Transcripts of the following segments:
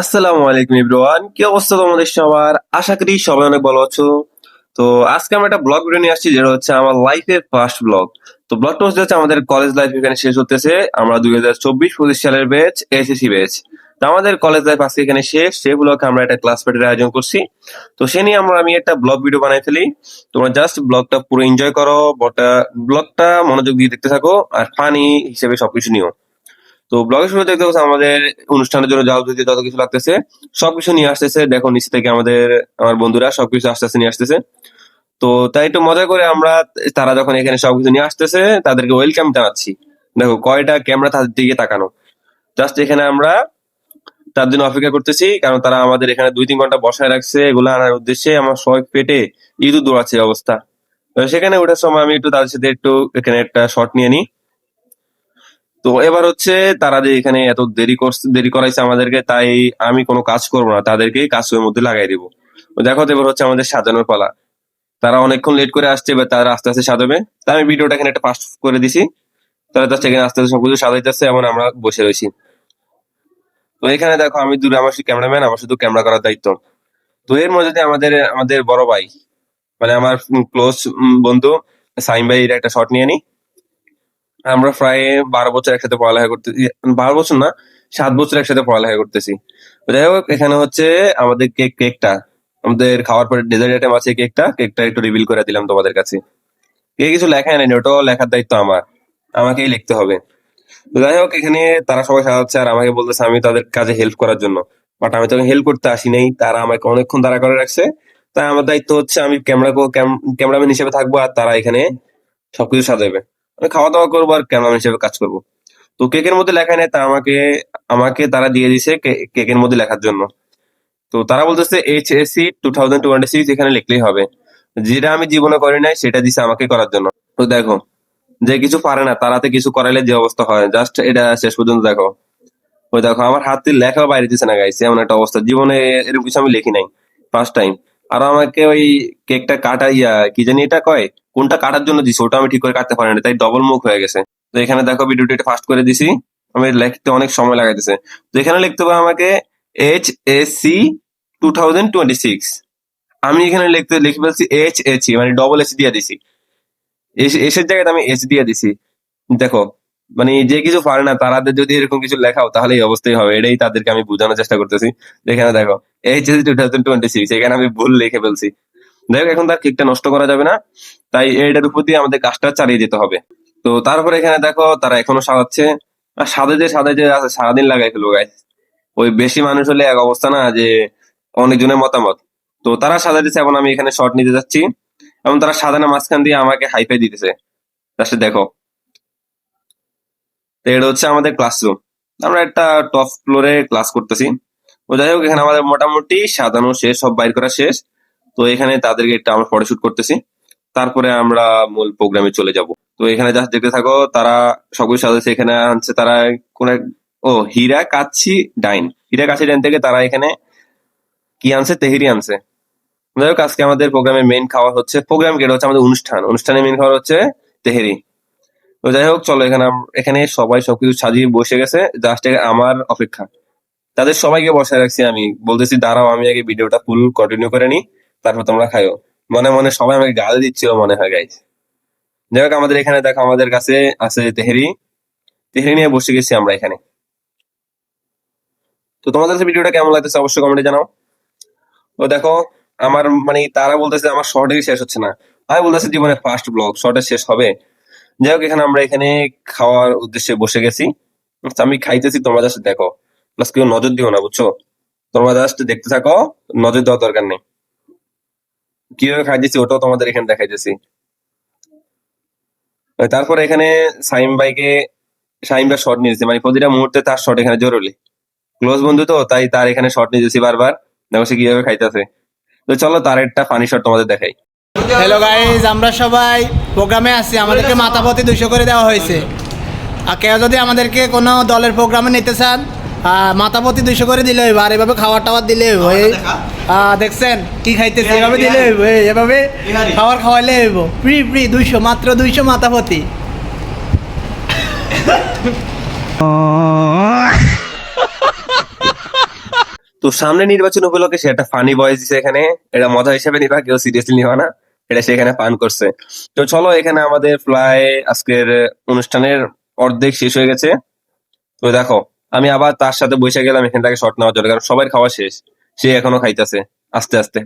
আসসালামু আলাইকুম এভরিওয়ান, কি অবস্থা তোমাদের সবার? আশা করি সবাই অনেক ভালো আছো। তো আজকে আমরা একটা ব্লগ ভিডিও নিয়ে আসছি, যেটা হচ্ছে আমার লাইফের ফার্স্ট ব্লগ তো ব্লগটা হচ্ছে আমাদের কলেজ লাইফ এখানে শেষ হতেছে। আমরা দুই হাজার চব্বিশ পঁচিশ সালের ব্যাচ এসএসসি ব্যাচ তো আমাদের কলেজ লাইফ আজকে এখানে শেষ সেই ব্লগে আমরা একটা ক্লাস পার্টির আয়োজন করছি। তো সে নিয়ে আমরা আমি একটা ব্লগ ভিডিও বানাই ফেলি। তোমরা জাস্ট ব্লগটা পুরো এনজয় করো বটা ব্লগটা মনোযোগ দিয়ে দেখতে থাকো, আর ফানি হিসেবে সবকিছু নিও। তো ব্লগের শুরু দেখতে পাচ্ছ আমাদের অনুষ্ঠানের জন্য যাও যদি যত কিছু লাগতেছে, সবকিছু নিয়ে আসতেছে। দেখো, নিচে থেকে আমাদের, আমার বন্ধুরা সবকিছু আস্তে আস্তে নিয়ে আসতেছে। তো তাই একটু মজা করে আমরা, তারা যখন এখানে সবকিছু নিয়ে আসতেছে, তাদেরকে ওয়েলকাম জানাচ্ছি। দেখো, কয়টা ক্যামেরা তাদের দিকে তাকানো। জাস্ট এখানে আমরা তার জন্য অপেক্ষা করতেছি, কারণ তারা আমাদের এখানে দুই তিন ঘণ্টা বসায় রাখছে। এগুলো আনার উদ্দেশ্যে আমার সবাই পেটে ইঁদুর দৌড়াচ্ছে অবস্থা। সেখানে ওঠার সময় আমি একটু তাদের সাথে একটু এখানে একটা শট নিয়ে নিই। তো এবার হচ্ছে তারা যে এখানে এত দেরি দেরি করাইছে আমাদেরকে, তাই আমি কোনো কাজ করব না তাদেরকে কাজের মধ্যে লাগাই দিব। দেখো এবার হচ্ছে আমাদের সাজানোর পালা। তারা অনেকক্ষণ লেট করে আসছে, এবার তারা আস্তে আস্তে সাজাবে। তা আমি ভিডিওটা এখানে একটা পাস করে দিছি। তারা জাস্ট এখানে আস্তে আস্তে সবকিছু সাজাইতেছে, এমন আমরা বসে রয়েছি। তো এখানে দেখো, আমি দূরে, আমার শুধু ক্যামেরাম্যান আমার শুধু ক্যামেরা করার দায়িত্ব। তো এর মধ্যে আমাদের আমাদের বড় ভাই মানে আমার ক্লোজ বন্ধু, সাইম ভাই একটা শট নিয়ে নি। আমরা প্রায় বারো বছর একসাথে পড়ালেখা করতে বারো বছর না, সাত বছর একসাথে পড়ালেখা করতেছি। যাই হোক, এখানে হচ্ছে আমাদের কেক, কেকটা। আমাদের খাওয়ার পরে ডেজার্ট আইটেম আছে কেকটা কেকটা একটু রিভিল করে দিলাম তোমাদের কাছে। কে কিছু লেখাই নেই ওটাও লেখার দায়িত্ব আমার। আমাকেই লিখতে হবে। যাই হোক, এখানে তারা সবাই সাজাচ্ছে আর আমাকে বলতেছে আমি তাদের কাজে হেল্প করার জন্য। বাট আমি তো হেল্প করতে আসি নাই তারা আমাকে অনেকক্ষণ দাঁড়া করে রাখছে। তাই আমার দায়িত্ব হচ্ছে আমি ক্যামেরা ক্যামেরাম্যান হিসেবে থাকব আর তারা এখানে সবকিছু সাজাবে। আমি খাওয়া দাওয়া করব আর ক্যামেরাম্যান হিসেবে কাজ করব। তো কেকের মধ্যে লেখা নেই, তা আমাকে আমাকে তারা দিয়ে দিছে কেকের মধ্যে লেখার জন্য। তো তারা বলতেছে H S two thousand twenty six এখানে লিখলেই হবে। যেটা আমি জীবনে করি নাই, সেটা দিছে আমাকে করার জন্য। তো দেখো, যে কিছু পারে না, তারাতে কিছু করাইলে যে অবস্থা হয়। জাস্ট এটা শেষ পর্যন্ত দেখো। ওই দেখো, আমার হাতে লেখাও বাইরে দিচ্ছে না গাইছে এমন একটা অবস্থা। জীবনে এরকম কিছু আমি লিখি নাই। ফার্স্ট টাইম আর আমাকে ওই কেকটা কাটা ইয়া, কি জানি এটা কয়? কোনটা কাটার জন্য দিছে, ওটা আমি ঠিক করে কাটতে পারি না তাই ডবল মুখ হয়ে গেছে। তো এখানে দেখো ভিডিওটা ফাস্ট করে দিছি, আমি লিখতে অনেক সময় লাগাইতেছে। তো এখানে লিখতে হবে আমাকে H S C two thousand twenty six আমি এখানে লিখতে, লিখে ফেলছি এইচ এইচ মানে ডবল এস দিয়ে দিছি। এস- এসের জায়গায় আমি এস দিয়ে দিছি। দেখো মানে যে কিছু পারে না, তারাদের যদি এরকম কিছু লেখাও তাহলে এই অবস্থাই হবে। এটাই তাদেরকে আমি বোঝানোর চেষ্টা করতেছি। এখানে দেখো H S two thousand twenty six এখানে আমি ভুল লিখে ফেলছি। দেখো এখন তার কেকটা নষ্ট করা যাবে না। তাই এটার উপর দিয়ে আমাদের কাজটা চালিয়ে যেতে হবে। তো তারপরে এখানে দেখো, তারা এখনও সাজাচ্ছে। আর সাদে যে সাদে যে আছে সারাদিন লাগাই ফেলব গাই ওই বেশি মানুষ হলে এক অবস্থা না, যে অনেকজনের মতামত। তো তারা সাজাতেছে, এখন আমি এখানে শর্ট নিতে যাচ্ছি। এবং তারা সাজানো মাঝখান দিয়ে আমাকে হাইফাই দিতেছে। তার সাথে দেখো। তো এটা হচ্ছে আমাদের ক্লাসরুম আমরা একটা টপ ফ্লোরে ক্লাস করতেছি। তো যাই হোক, এখানে আমাদের মোটামুটি সাজানো শেষ, সব বাইর করা শেষ। তো এখানে তাদেরকে একটা আমরা ফটোশুট করতেছি। তারপরে আমরা মূল প্রোগ্রামে চলে যাব। তো এখানে জাস্ট দেখতে থাকো, তারা সবকিছু সাজাচ্ছে। এখানে আনছে তারা কোন এক ও, হীরা কাচ্ছি ডাইন। হীরা কাচ্ছি ডাইন থেকে তারা এখানে কি আনছে? তেহেরি আনছে। যাই হোক, আজকে আমাদের প্রোগ্রামের মেইন খাওয়া হচ্ছে। প্রোগ্রাম কেটে হচ্ছে আমাদের অনুষ্ঠান। অনুষ্ঠানের মেইন খাওয়া হচ্ছে তেহেরি। তো যাই হোক, চলো এখানে এখানে সবাই সবকিছু সাজিয়ে বসে গেছে। জাস্ট আমার অপেক্ষা। তাদের সবাইকে বসায় রাখছি আমি। বলতেছি, দাঁড়াও, আমি আগে ভিডিওটা ফুল কন্টিনিউ করে নি তারপর তোমরা খাইও। মনে মনে সবাই আমাকে গাল দিচ্ছিল মনে হয় গাইজ যাই হোক, আমাদের এখানে দেখো, আমাদের কাছে আছে তেহেরি। তেহেরি নিয়ে বসে গেছি আমরা এখানে। তো তোমাদের কাছে ভিডিওটা কেমন লাগতেছে অবশ্যই কমেন্টে জানাও। তো দেখো, আমার মানে তারা বলতেছে আমার শর্টেরই শেষ হচ্ছে না। আমি বলতেছি জীবনে ফার্স্ট ব্লগ শর্টের শেষ হবে। যাই হোক এখানে আমরা এখানে খাওয়ার উদ্দেশ্যে বসে গেছি। আচ্ছা, আমি খাইতেছি তোমরা জাস্ট দেখো। প্লাস কেউ নজর দিও না বুঝছ? তোমরা জাস্ট দেখতে থাকো নজর দেওয়ার দরকার নেই। কীভাবে খাইতেছি ওটাও তোমাদের এখানে দেখাইতেছি। তারপরে এখানে সাইম ভাইকে সাইম ভাই শর্ট নিয়েছে। মানে প্রতিটা মুহূর্তে তার শর্ট এখানে জরুরি। ক্লোজ বন্ধু তো তাই তার এখানে শর্ট নিয়েছি বারবার। দেখো সে কীভাবে খাইতেছে। তো চলো তার একটা ফানি শট তোমাদের দেখাই। হ্যালো গাইজ আমরা সবাই প্রোগ্রামে আছি। আমাদেরকে মাথাপতি দুশো করে দেওয়া হয়েছে। আর কেউ যদি আমাদেরকে কোনো দলের প্রোগ্রামে নিতে চান মাথাপতি দুশো করে দিলে হইব। আর এভাবে খাবার টাওয়ার দিলে হইব। দেখছেন কি খাইতেছে? এভাবে দিলে হইব। এভাবে খাবার খাওয়াইলে হইব। ফ্রি ফ্রি দুইশো মাত্র দুইশো মাথাপতি তো সামনে নির্বাচন উপলক্ষে সে একটা ফানি ভয়েস দিছে এখানে। এটা মজা হিসেবে নিবা কেউ সিরিয়াসলি নিবা না। এটা সে এখানে পান করছে। তো চলো এখানে আমাদের প্রায় আজকের অনুষ্ঠানের অর্ধেক শেষ হয়ে গেছে। তো দেখো, আমি আবার তার সাথে বসে গেলাম, এখান থেকে শর্ট নেওয়ার জন্য, কারণ সবার খাওয়া শেষ। সে এখনও খাইতেছে, আস্তে আস্তে।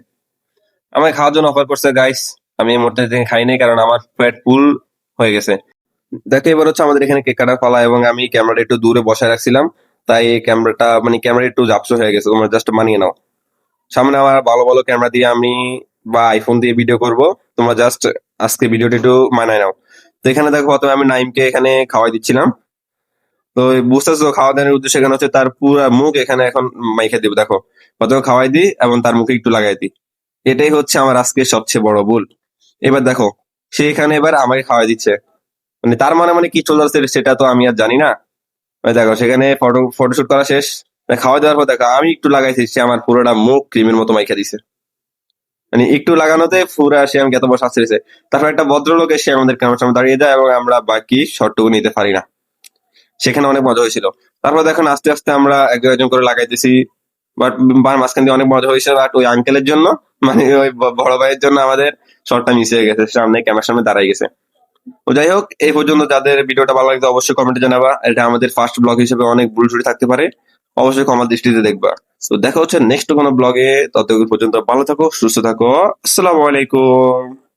আমাকে খাওয়ার জন্য অফার করছে গাইস আমি এই মুহূর্তে খাই নাই, কারণ আমার পেট ফুল হয়ে গেছে। দেখো, এবার হচ্ছে আমাদের এখানে কেক কাটার পালা, এবং আমি ক্যামেরাটা একটু দূরে বসায় রাখছিলাম, তাই এই ক্যামেরাটা মানে ক্যামেরা একটু জাপসো হয়ে গেছে, তোমরা জাস্ট মানিয়ে নাও। সামনে আমার ভালো ভালো ক্যামেরা দিয়ে আমি বা আইফোন দিয়ে ভিডিও করব, তোমরা জাস্ট আজকে ভিডিওটা একটু মানায় নাও। তো এখানে দেখো প্রথমে আমি নাইমকে এখানে খাওয়াই দিচ্ছিলাম। তো বুঝতেছো, খাওয়া দাওয়ার উদ্দেশ্য এখানে হচ্ছে তার পুরো মুখ এখানে এখন মাইখে দিব, দেখো। প্রথমে খাওয়াই দিই এবং তার মুখে একটু লাগাই দিই। এটাই হচ্ছে আমার আজকে সবচেয়ে বড় ভুল। এবার দেখো, সে এখানে এবার আমাকে খাওয়াই দিচ্ছে। মানে তার মানে মানে কি চলতেছে সেটা তো আমি আর জানি না। দেখো, সেখানে ফটো ফটোশুট করা শেষ। খাওয়া দাওয়ার পর দেখো, আমি একটু লাগাইছি, সে আমার পুরোটা মুখ ক্রিমের মতো মাইখা দিছে। মানে একটু লাগানোতে পুরা সে আমাকে এত বড় শাস্তি তারপর একটা ভদ্রলোক এসে আমাদের ক্যামেরার সামনে দাঁড়িয়ে যায় এবং আমরা বাকি শর্টটুকু নিতে পারি না। সেখানে অনেক মজা হয়েছিল। তারপর দেখুন, আস্তে আস্তে আমরা একজন করে লাগাইতেছি। বাট মাঝখান দিয়ে অনেক মজা হয়েছে বাট ওই আঙ্কেলের জন্য মানে ওই বড় ভাইয়ের জন্য আমাদের শর্টটা মিস হয়ে গেছে। সামনে ক্যামেরার সামনে দাঁড়াই গেছে। তো যাই হোক, এই পর্যন্ত। যাদের ভিডিওটা ভালো লাগবে অবশ্যই কমেন্টে জানাবা। এটা আমাদের ফার্স্ট ব্লগ হিসেবে অনেক ভুল থাকতে পারে। অবশ্যই ক্ষমার দৃষ্টিতে দেখবা। তো দেখা হচ্ছে নেক্সট কোনো ব্লগে ততক্ষণ পর্যন্ত ভালো থাকো, সুস্থ থাকো। আসসালামু আলাইকুম।